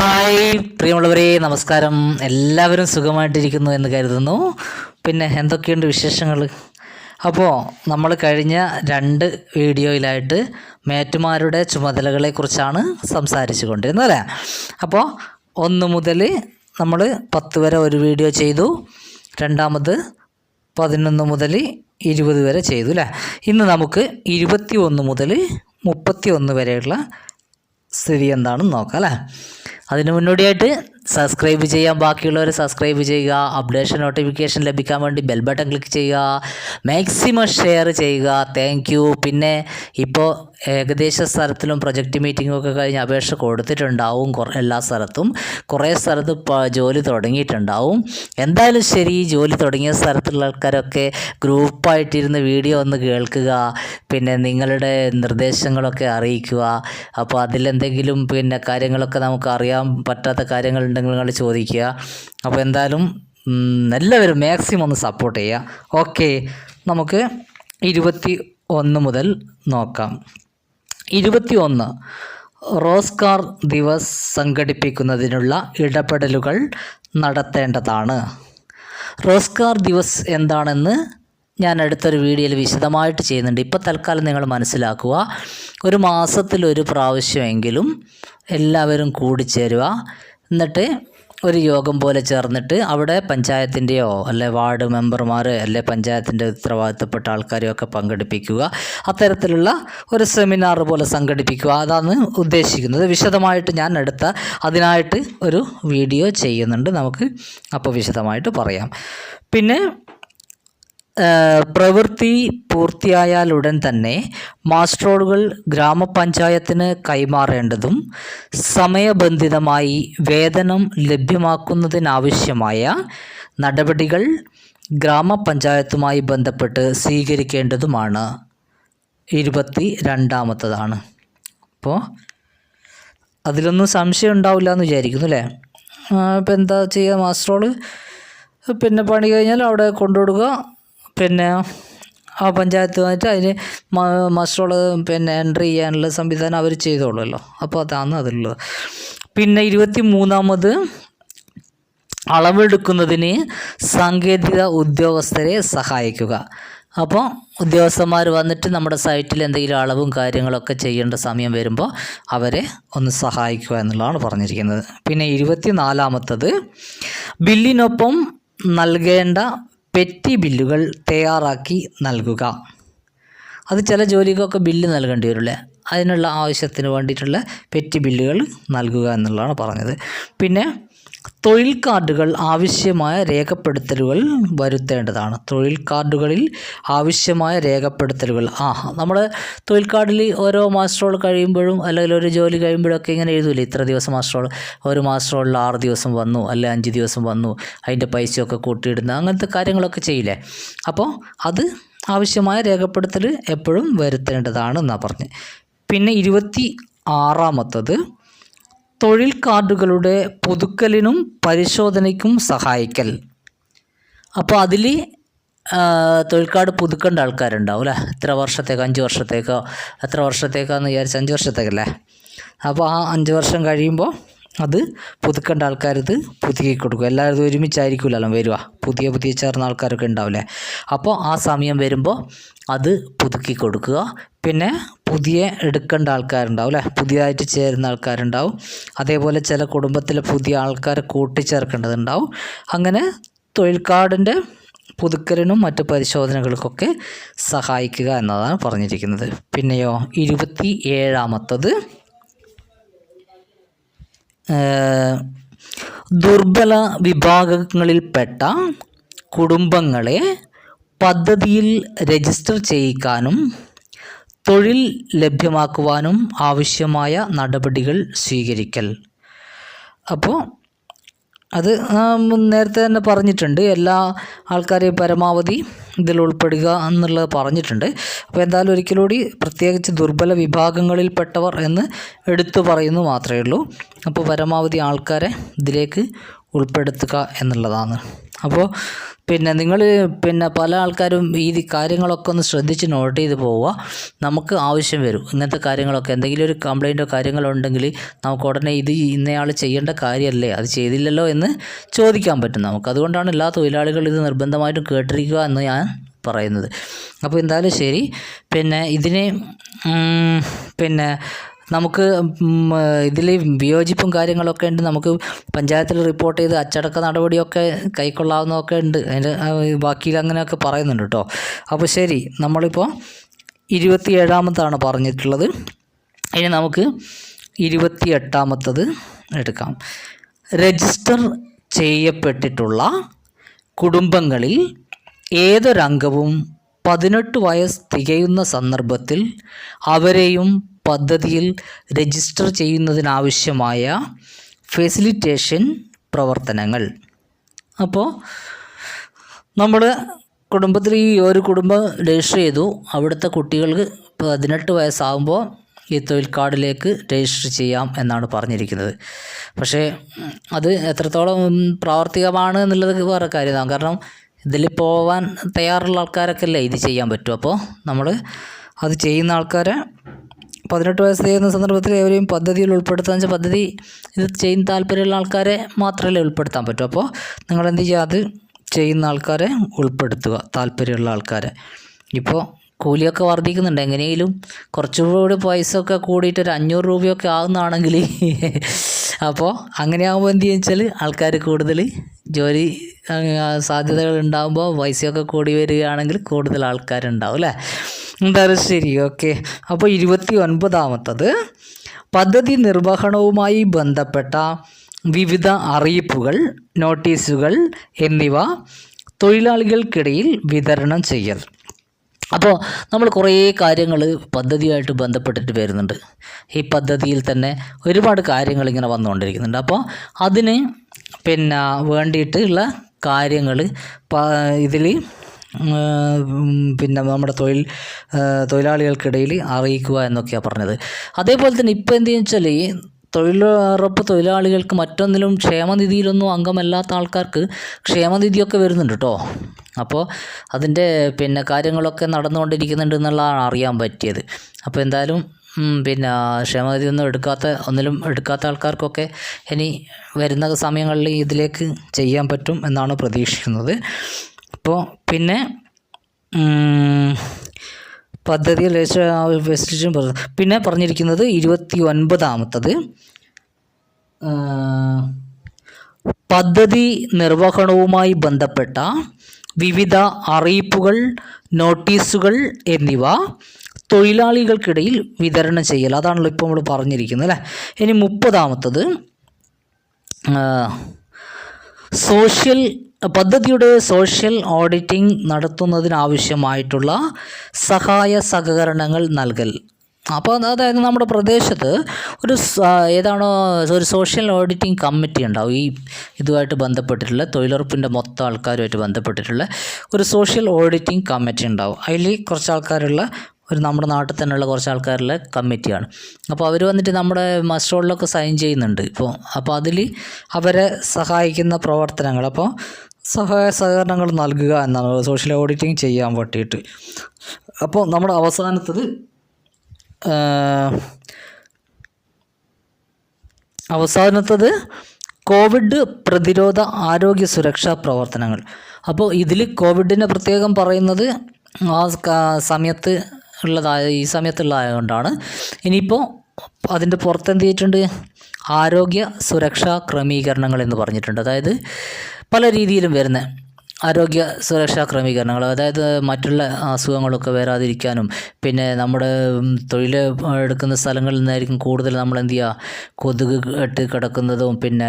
Hi പ്രിയമുള്ളവരെ നമസ്കാരം. എല്ലാവരും സുഖമായിട്ടിരിക്കുന്നു എന്ന് കരുതുന്നു. പിന്നെ എന്തൊക്കെയുണ്ട് വിശേഷങ്ങൾ അപ്പോൾ നമ്മൾ കഴിഞ്ഞ രണ്ട് വീഡിയോയിലായിട്ട് മേറ്റുമാരുടെ ചുമതലകളെക്കുറിച്ചാണ് സംസാരിച്ചു കൊണ്ടിരുന്നത് അല്ലേ? അപ്പോൾ ഒന്ന് മുതൽ നമ്മൾ പത്ത് വരെ ഒരു വീഡിയോ ചെയ്തു. രണ്ടാമത് പതിനൊന്ന് മുതൽ ഇരുപത് വരെ ചെയ്തു അല്ലേ? ഇന്ന് നമുക്ക് ഇരുപത്തി ഒന്ന് മുതൽ മുപ്പത്തി ഒന്ന് വരെയുള്ള സ്ഥിതി എന്താണെന്ന് നോക്കാം അല്ലേ? അതിന് മുന്നോടിയായിട്ട് സബ്സ്ക്രൈബ് ചെയ്യാൻ ബാക്കിയുള്ളവർ സബ്സ്ക്രൈബ് ചെയ്യുക അപ്ഡേഷൻ നോട്ടിഫിക്കേഷൻ ലഭിക്കാൻ വേണ്ടി ബെൽ ബട്ടൺ ക്ലിക്ക് ചെയ്യുക മാക്സിമം ഷെയർ ചെയ്യുക. താങ്ക് പിന്നെ ഇപ്പോൾ ഏകദേശ സ്ഥലത്തിലും പ്രൊജക്റ്റ് മീറ്റിങ്ങൊക്കെ കഴിഞ്ഞ് അപേക്ഷ കൊടുത്തിട്ടുണ്ടാവും. എല്ലാ സ്ഥലത്തും. കുറേ സ്ഥലത്ത് ജോലി തുടങ്ങിയിട്ടുണ്ടാവും. എന്തായാലും ശരി ജോലി തുടങ്ങിയ സ്ഥലത്തുള്ള ആൾക്കാരൊക്കെ ഗ്രൂപ്പായിട്ടിരുന്ന് വീഡിയോ ഒന്ന് കേൾക്കുക. പിന്നെ നിങ്ങളുടെ നിർദ്ദേശങ്ങളൊക്കെ അറിയിക്കുക. അപ്പോൾ അതിലെന്തെങ്കിലും പിന്നെ കാര്യങ്ങളൊക്കെ നമുക്ക് അറിയാൻ പറ്റാത്ത കാര്യങ്ങളുണ്ടെങ്കിൽ നിങ്ങൾ ചോദിക്കുക. അപ്പോൾ എന്തായാലും എല്ലാവരും മാക്സിമം ഒന്ന് സപ്പോർട്ട് ചെയ്യുക. ഓക്കെ നമുക്ക് ഇരുപത്തി ഒന്ന് മുതൽ നോക്കാം. ഇരുപത്തി ഒന്ന് റോസ്കാർ ദിവസ് സംഘടിപ്പിക്കുന്നതിനുള്ള ഇടപെടലുകൾ നടത്തേണ്ടതാണ്. റോസ്കാർ ദിവസ് എന്താണെന്ന് ഞാൻ അടുത്തൊരു വീഡിയോയിൽ വിശദമായിട്ട് ചെയ്യുന്നുണ്ട്. ഇപ്പോൾ തൽക്കാലം നിങ്ങൾ മനസ്സിലാക്കുക. ഒരു മാസത്തിൽ ഒരു പ്രാവശ്യമെങ്കിലും എല്ലാവരും കൂടിച്ചേരുക എന്നിട്ട് ഒരു യോഗം പോലെ ചേർന്നിട്ട് അവിടെ പഞ്ചായത്തിന്റെയോ അല്ലെ വാർഡ് മെമ്പർമാർ അല്ലെ പഞ്ചായത്തിന്റെ ഉത്തരവാദിത്തപ്പെട്ട ആൾക്കാരെയൊക്കെ പങ്കെടുപ്പിക്കുക. അത്തരത്തിലുള്ള ഒരു സെമിനാർ പോലെ സംഘടിപ്പിക്കുക. അതാണ് ഉദ്ദേശിക്കുന്നത്. വിശദമായിട്ട് ഞാൻ എടുത്ത അതിനായിട്ട് ഒരു വീഡിയോ ചെയ്യുന്നുണ്ട്. നമുക്ക് അപ്പോൾ വിശദമായിട്ട് പറയാം. പിന്നെ പ്രവൃത്തി പൂർത്തിയായാലുടൻ തന്നെ മാസ്റ്ററോളുകൾ ഗ്രാമപഞ്ചായത്തിന് കൈമാറേണ്ടതും സമയബന്ധിതമായി വേതനം ലഭ്യമാക്കുന്നതിനാവശ്യമായ നടപടികൾ ഗ്രാമപഞ്ചായത്തുമായി ബന്ധപ്പെട്ട് സ്വീകരിക്കേണ്ടതുമാണ്. ഇരുപത്തി രണ്ടാമത്തതാണ് അപ്പോൾ അതിലൊന്നും സംശയം ഉണ്ടാവില്ല എന്ന് വിചാരിക്കുന്നു അല്ലേ? അപ്പോൾ എന്താ ചെയ്യുക മാസ്റ്ററോൾ പിന്നെ പണി കഴിഞ്ഞാൽ അവിടെ കൊണ്ടുവിടുക. പിന്നെ ആ പഞ്ചായത്ത് വന്നിട്ട് അതിന് മാസ്റ്ററോൾ പിന്നെ എൻട്രി ചെയ്യാനുള്ള സംവിധാനം അവർ ചെയ്തോളുമല്ലോ. അപ്പോൾ അതാണ് അതിലുള്ളത്. പിന്നെ ഇരുപത്തി മൂന്നാമത് അളവെടുക്കുന്നതിന് സാങ്കേതിക ഉദ്യോഗസ്ഥരെ സഹായിക്കുക. അപ്പോൾ ഉദ്യോഗസ്ഥന്മാർ വന്നിട്ട് നമ്മുടെ സൈറ്റിൽ എന്തെങ്കിലും അളവും കാര്യങ്ങളൊക്കെ ചെയ്യേണ്ട സമയം വരുമ്പോൾ അവരെ ഒന്ന് സഹായിക്കുക എന്നുള്ളതാണ് പറഞ്ഞിരിക്കുന്നത്. പിന്നെ ഇരുപത്തി നാലാമത്തത് ബില്ലിനൊപ്പം നൽകേണ്ട പെറ്റി ബില്ലുകൾ തയ്യാറാക്കി നൽകുക. അത് ചില ജോലിക്കൊക്കെ ബില്ല് നൽകേണ്ടി വരില്ലേ? അതിനുള്ള ആവശ്യത്തിന് വേണ്ടിയിട്ടുള്ള പെറ്റി ബില്ലുകൾ നൽകുക എന്നുള്ളതാണ് പറഞ്ഞത്. പിന്നെ തൊഴിൽ കാർഡുകൾ ആവശ്യമായ രേഖപ്പെടുത്തലുകൾ വരുത്തേണ്ടതാണ്. തൊഴിൽ കാർഡുകളിൽ ആവശ്യമായ രേഖപ്പെടുത്തലുകൾ. ആ നമ്മൾ തൊഴിൽ കാർഡിൽ ഓരോ മാസ്റ്ററോൾ കഴിയുമ്പോഴും അല്ലെങ്കിൽ ഒരു ജോലി കഴിയുമ്പോഴൊക്കെ ഇങ്ങനെ എഴുതൂലേ? ഇത്ര ദിവസം മാസ്റ്ററോൾ ഒരു മാസ്റ്ററോളിൽ ആറ് ദിവസം വന്നു അല്ലെ അഞ്ച് ദിവസം വന്നു അതിന്റെ പൈസയൊക്കെ കൂട്ടിയിടുന്ന അങ്ങനത്തെ കാര്യങ്ങളൊക്കെ ചെയ്യില്ലേ? അപ്പോൾ അത് ആവശ്യമായ രേഖപ്പെടുത്തൽ എപ്പോഴും വരുത്തേണ്ടതാണ് എന്നാണ് പറഞ്ഞ്. പിന്നെ ഇരുപത്തി ആറാമത്തത് തൊഴിൽ കാർഡുകളുടെ പുതുക്കലിനും പരിശോധനയ്ക്കും സഹായിക്കൽ. അപ്പോൾ അതിൽ തൊഴിൽ കാർഡ് പുതുക്കേണ്ട ആൾക്കാരുണ്ടാവും അല്ലേ? എത്ര വർഷത്തേക്കോ അഞ്ച് വർഷത്തേക്കോ? എത്ര വർഷത്തേക്കാന്ന് വിചാരിച്ച് അഞ്ച് വർഷത്തേക്കല്ലേ അപ്പോൾ ആ അഞ്ച് വർഷം കഴിയുമ്പോൾ അത് പുതുക്കേണ്ട ആൾക്കാരിത് പുതുക്കി കൊടുക്കും. എല്ലാവരും ഒരുമിച്ചായിരിക്കില്ലല്ലോ വരിക. പുതിയ പുതിയ ചേർന്ന ആൾക്കാരൊക്കെ ഉണ്ടാവില്ലേ? അപ്പോൾ ആ സമയം വരുമ്പോൾ അത് പുതുക്കി കൊടുക്കുക. പിന്നെ പുതിയ എടുക്കേണ്ട ആൾക്കാരുണ്ടാവും അല്ലേ? പുതിയതായിട്ട് ചേരുന്ന ആൾക്കാരുണ്ടാവും. അതേപോലെ ചില കുടുംബത്തിലെ പുതിയ ആൾക്കാരെ കൂട്ടിച്ചേർക്കേണ്ടതുണ്ടാവും. അങ്ങനെ തൊഴിൽ കാർഡിന്റെ പുതുക്കലിനും മറ്റ് പരിശോധനകൾക്കൊക്കെ സഹായിക്കുക എന്നതാണ് പറഞ്ഞിരിക്കുന്നത്. പിന്നെയോ ഇരുപത്തി ഏഴാമത്തത് ദുർബല വിഭാഗങ്ങളിൽപ്പെട്ട കുടുംബങ്ങളെ പദ്ധതിയിൽ രജിസ്റ്റർ ചെയ്യിക്കാനും തൊഴിൽ ലഭ്യമാക്കുവാനും ആവശ്യമായ നടപടികൾ സ്വീകരിക്കൽ. അപ്പോൾ അത് നേരത്തെ തന്നെ പറഞ്ഞിട്ടുണ്ട്. എല്ലാ ആൾക്കാരെയും പരമാവധി ഇതിൽ ഉൾപ്പെടുക എന്നുള്ളത് പറഞ്ഞിട്ടുണ്ട്. അപ്പോൾ എന്തായാലും ഒരിക്കലൂടി പ്രത്യേകിച്ച് ദുർബല വിഭാഗങ്ങളിൽപ്പെട്ടവർ എന്ന് എടുത്തു പറയുന്നു മാത്രമേ ഉള്ളൂ. അപ്പോൾ പരമാവധി ആൾക്കാരെ ഇതിലേക്ക് ഉൾപ്പെടുത്തുക എന്നുള്ളതാണ്. അപ്പോൾ പിന്നെ നിങ്ങൾ പിന്നെ പല ആൾക്കാരും ഈ കാര്യങ്ങളൊക്കെ ഒന്ന് ശ്രദ്ധിച്ച് നോട്ട് ചെയ്ത് പോവുക. നമുക്ക് ആവശ്യം വരും. ഇങ്ങനത്തെ കാര്യങ്ങളൊക്കെ എന്തെങ്കിലും ഒരു കംപ്ലൈന്റോ കാര്യങ്ങളോ ഉണ്ടെങ്കിൽ നമുക്ക് ഉടനെ ഇത് ഇന്നയാൾ ചെയ്യേണ്ട കാര്യമല്ലേ? അത് ചെയ്തില്ലല്ലോ എന്ന് ചോദിക്കാൻ പറ്റും നമുക്ക്. അതുകൊണ്ടാണ് എല്ലാ തൊഴിലാളികളും ഇത് നിർബന്ധമായിട്ടും കേട്ടിരിക്കുക എന്ന് ഞാൻ പറയുന്നത്. അപ്പോൾ എന്തായാലും ശരി. പിന്നെ ഇതിന് പിന്നെ നമുക്ക് ഇതിൽ വിയോജിപ്പും കാര്യങ്ങളൊക്കെ ഉണ്ട്. നമുക്ക് പഞ്ചായത്തിൽ റിപ്പോർട്ട് ചെയ്ത് അച്ചടക്ക നടപടിയൊക്കെ കൈക്കൊള്ളാവുന്നതൊക്കെ ഉണ്ട്. അതിന്റെ ബാക്കിയിൽ അങ്ങനെയൊക്കെ പറയുന്നുണ്ട് കേട്ടോ. അപ്പോൾ ശരി നമ്മളിപ്പോൾ ഇരുപത്തി ഏഴാമത്താണ് പറഞ്ഞിട്ടുള്ളത്. ഇനി നമുക്ക് ഇരുപത്തി എട്ടാമത്തത് എടുക്കാം. രജിസ്റ്റർ ചെയ്യപ്പെട്ടിട്ടുള്ള കുടുംബങ്ങളിൽ ഏതൊരംഗവും പതിനെട്ട് വയസ്സ് തികയുന്ന സന്ദർഭത്തിൽ അവരെയും പദ്ധതിയിൽ രജിസ്റ്റർ ചെയ്യുന്നതിനാവശ്യമായ ഫെസിലിറ്റേഷൻ പ്രവർത്തനങ്ങൾ. അപ്പോൾ നമ്മൾ കുടുംബത്തിൽ ഈ ഒരു കുടുംബം രജിസ്റ്റർ ചെയ്തു. അവിടുത്തെ കുട്ടികൾക്ക് പതിനെട്ട് വയസ്സാകുമ്പോൾ ഈ തൊഴിൽ കാർഡിലേക്ക് രജിസ്റ്റർ ചെയ്യാം എന്നാണ് പറഞ്ഞിരിക്കുന്നത്. പക്ഷേ അത് എത്രത്തോളം പ്രാവർത്തികമാണ് എന്നുള്ളത് വേറെ കാര്യമാണ് കാരണം ഇതിൽ പോവാൻ തയ്യാറുള്ള ആൾക്കാരൊക്കെ അല്ലേ ഇത് ചെയ്യാൻ പറ്റും. അപ്പോൾ നമ്മൾ അത് ചെയ്യുന്ന ആൾക്കാരെ പതിനെട്ട് വയസ്സ് ചെയ്യുന്ന സന്ദർഭത്തിൽ എവരെയും പദ്ധതിയിൽ ഉൾപ്പെടുത്താന്ന് വെച്ചാൽ പദ്ധതി ഇത് ചെയ്യുന്ന താല്പര്യമുള്ള ആൾക്കാരെ മാത്രമല്ലേ ഉൾപ്പെടുത്താൻ പറ്റൂ. അപ്പോൾ നിങ്ങൾ എന്ത് ചെയ്യുക? അത് ചെയ്യുന്ന ആൾക്കാരെ ഉൾപ്പെടുത്തുക താല്പര്യമുള്ള ആൾക്കാരെ. ഇപ്പോൾ കൂലിയൊക്കെ വർദ്ധിക്കുന്നുണ്ട്. എങ്ങനെയെങ്കിലും കുറച്ചുകൂടി പൈസ ഒക്കെ കൂടിയിട്ട് ഒരു അഞ്ഞൂറ് രൂപയൊക്കെ ആകുന്നതാണെങ്കിൽ അപ്പോൾ അങ്ങനെയാകുമ്പോൾ എന്ത് ചെയ്യുക ആൾക്കാർ കൂടുതൽ ജോലി സാധ്യതകൾ ഉണ്ടാകുമ്പോൾ പൈസയൊക്കെ കൂടി വരികയാണെങ്കിൽ കൂടുതൽ ആൾക്കാരുണ്ടാവും അല്ലേ? എന്തായാലും ശരി ഓക്കെ അപ്പോൾ ഇരുപത്തി ഒൻപതാമത്തത് പദ്ധതി നിർവഹണവുമായി ബന്ധപ്പെട്ട വിവിധ അറിയിപ്പുകൾ നോട്ടീസുകൾ എന്നിവ തൊഴിലാളികൾക്കിടയിൽ വിതരണം ചെയ്യൽ. അപ്പോൾ നമ്മൾ കുറേ കാര്യങ്ങൾ പദ്ധതിയായിട്ട് ബന്ധപ്പെട്ടിട്ട് വരുന്നുണ്ട്. ഈ പദ്ധതിയിൽ തന്നെ ഒരുപാട് കാര്യങ്ങൾ ഇങ്ങനെ വന്നുകൊണ്ടിരിക്കുന്നുണ്ട്. അപ്പോൾ അതിന് പിന്നെ വേണ്ടിയിട്ടുള്ള കാര്യങ്ങൾ ഇതിൽ പിന്നെ നമ്മുടെ തൊഴിൽ തൊഴിലാളികൾക്കിടയിൽ അറിയിക്കുക എന്നൊക്കെയാണ് പറഞ്ഞത്. അതേപോലെ തന്നെ ഇപ്പോൾ എന്ത് വെച്ചാൽ ഈ തൊഴിലുറപ്പ് തൊഴിലാളികൾക്ക് മറ്റൊന്നിലും ക്ഷേമനിധിയിലൊന്നും അംഗമല്ലാത്ത ആൾക്കാർക്ക് ക്ഷേമനിധിയൊക്കെ വരുന്നുണ്ട് കേട്ടോ അപ്പോൾ അതിന്റെ പിന്നെ കാര്യങ്ങളൊക്കെ നടന്നുകൊണ്ടിരിക്കുന്നുണ്ട് എന്നുള്ളതാണ് അറിയാൻ പറ്റിയത്. അപ്പോൾ എന്തായാലും പിന്നെ ക്ഷേമനിധി ഒന്നും എടുക്കാത്ത ഒന്നിലും എടുക്കാത്ത ആൾക്കാർക്കൊക്കെ ഇനി വരുന്ന സമയങ്ങളിൽ ഇതിലേക്ക് ചെയ്യാൻ പറ്റും എന്നാണ് പ്രതീക്ഷിക്കുന്നത്. അപ്പോൾ പിന്നെ പദ്ധതിയിൽ ഫെസിലിറ്റേഷൻ പിന്നെ പറഞ്ഞിരിക്കുന്നത് ഇരുപത്തി ഒൻപതാമത്തത് പദ്ധതി നിർവഹണവുമായി ബന്ധപ്പെട്ട വിവിധ അറിയിപ്പുകൾ നോട്ടീസുകൾ എന്നിവ തൊഴിലാളികൾക്കിടയിൽ വിതരണം ചെയ്യൽ. അതാണല്ലോ ഇപ്പോൾ നമ്മൾ പറഞ്ഞിരിക്കുന്നത് അല്ലേ? ഇനി മുപ്പതാമത്തത് സോഷ്യൽ പദ്ധതിയുടെ സോഷ്യൽ ഓഡിറ്റിംഗ് നടത്തുന്നതിനാവശ്യമായിട്ടുള്ള സഹായ സഹകരണങ്ങൾ നൽകൽ. അപ്പോൾ അതായത് നമ്മുടെ പ്രദേശത്ത് ഒരു ഏതാണോ ഒരു സോഷ്യൽ ഓഡിറ്റിംഗ് കമ്മിറ്റി ഉണ്ടാവും. ഈ ഇതുമായിട്ട് ബന്ധപ്പെട്ടിട്ടുള്ള തൊഴിലുറപ്പിന്റെ മൊത്തം ആൾക്കാരുമായിട്ട് ബന്ധപ്പെട്ടിട്ടുള്ള ഒരു സോഷ്യൽ ഓഡിറ്റിംഗ് കമ്മിറ്റി ഉണ്ടാവും. അതിൽ കുറച്ച് ആൾക്കാരുള്ള ഒരു നമ്മുടെ നാട്ടിൽ തന്നെയുള്ള കുറച്ച് ആൾക്കാരുള്ള കമ്മിറ്റിയാണ്. അപ്പോൾ അവർ വന്നിട്ട് നമ്മുടെ മസ്റ്റോളിലൊക്കെ സൈൻ ചെയ്യുന്നുണ്ട്. ഇപ്പോൾ അപ്പോൾ അതിൽ അവരെ സഹായിക്കുന്ന പ്രവർത്തനങ്ങൾ. അപ്പോൾ സഹായ സഹകരണങ്ങൾ നൽകുക എന്നാണ്. സോഷ്യൽ ഓഡിറ്റിംഗ് ചെയ്യാൻ പറ്റിയിട്ട് അപ്പോൾ നമ്മുടെ അവസാനത്തത് അവസാനത്തത് കോവിഡ് പ്രതിരോധ ആരോഗ്യ സുരക്ഷാ പ്രവർത്തനങ്ങൾ. അപ്പോൾ ഇതിൽ കോവിഡിനെ പ്രത്യേകം പറയുന്നത് ആ സമയത്ത് ഉള്ളതായ ഈ സമയത്തുള്ളതായതുകൊണ്ടാണ്. ഇനിയിപ്പോൾ അതിന്റെ പുറത്ത് എന്ത് ചെയ്തിട്ടുണ്ട്? ആരോഗ്യ സുരക്ഷാ ക്രമീകരണങ്ങൾ എന്ന് പറഞ്ഞിട്ടുണ്ട്. അതായത് പല രീതിയിലും വരുന്ന ആരോഗ്യ സുരക്ഷാ ക്രമീകരണങ്ങൾ അതായത് മറ്റുള്ള അസുഖങ്ങളൊക്കെ വരാതിരിക്കാനും പിന്നെ നമ്മുടെ തൊഴിൽ എടുക്കുന്ന സ്ഥലങ്ങളിൽ നിന്നായിരിക്കും കൂടുതൽ നമ്മൾ എന്ത് ചെയ്യുക? കൊതുക് കെട്ടി കിടക്കുന്നതും പിന്നെ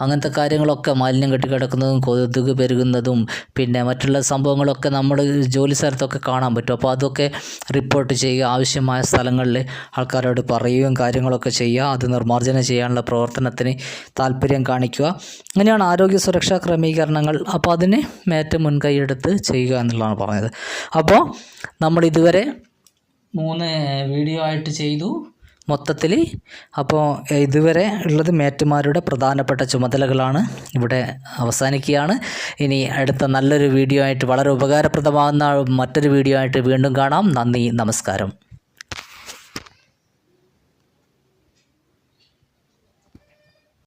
അങ്ങനത്തെ കാര്യങ്ങളൊക്കെ മാലിന്യം കെട്ടി കിടക്കുന്നതും കൊതുക് പെരുകുന്നതും പിന്നെ മറ്റുള്ള സംഭവങ്ങളൊക്കെ നമ്മൾ ജോലി സ്ഥലത്തൊക്കെ കാണാൻ പറ്റും. അപ്പോൾ അതൊക്കെ റിപ്പോർട്ട് ചെയ്യുക ആവശ്യമായ സ്ഥലങ്ങളിൽ ആൾക്കാരോട് പറയുകയും കാര്യങ്ങളൊക്കെ ചെയ്യുക അത് നിർമ്മാർജനം ചെയ്യാനുള്ള പ്രവർത്തനത്തിന് താല്പര്യം കാണിക്കുക. അങ്ങനെയാണ് ആരോഗ്യ സുരക്ഷാ ക്രമീകരണങ്ങൾ. അപ്പോൾ അതിന് മേറ്റ മുൻകൈയെടുത്ത് ചെയ്യുക എന്നുള്ളതാണ് പറഞ്ഞത്. അപ്പോൾ നമ്മൾ ഇതുവരെ മൂന്ന് വീഡിയോ ആയിട്ട് ചെയ്തു മൊത്തത്തിൽ അപ്പോൾ ഇതുവരെ ഉള്ളത് മേറ്റുമാരുടെ പ്രധാനപ്പെട്ട ചുമതലകളാണ് ഇവിടെ അവസാനിക്കുകയാണ്. ഇനി അടുത്ത നല്ലൊരു വീഡിയോ ആയിട്ട് വളരെ ഉപകാരപ്രദമാകുന്ന മറ്റൊരു വീഡിയോ ആയിട്ട് വീണ്ടും കാണാം. നന്ദി നമസ്കാരം.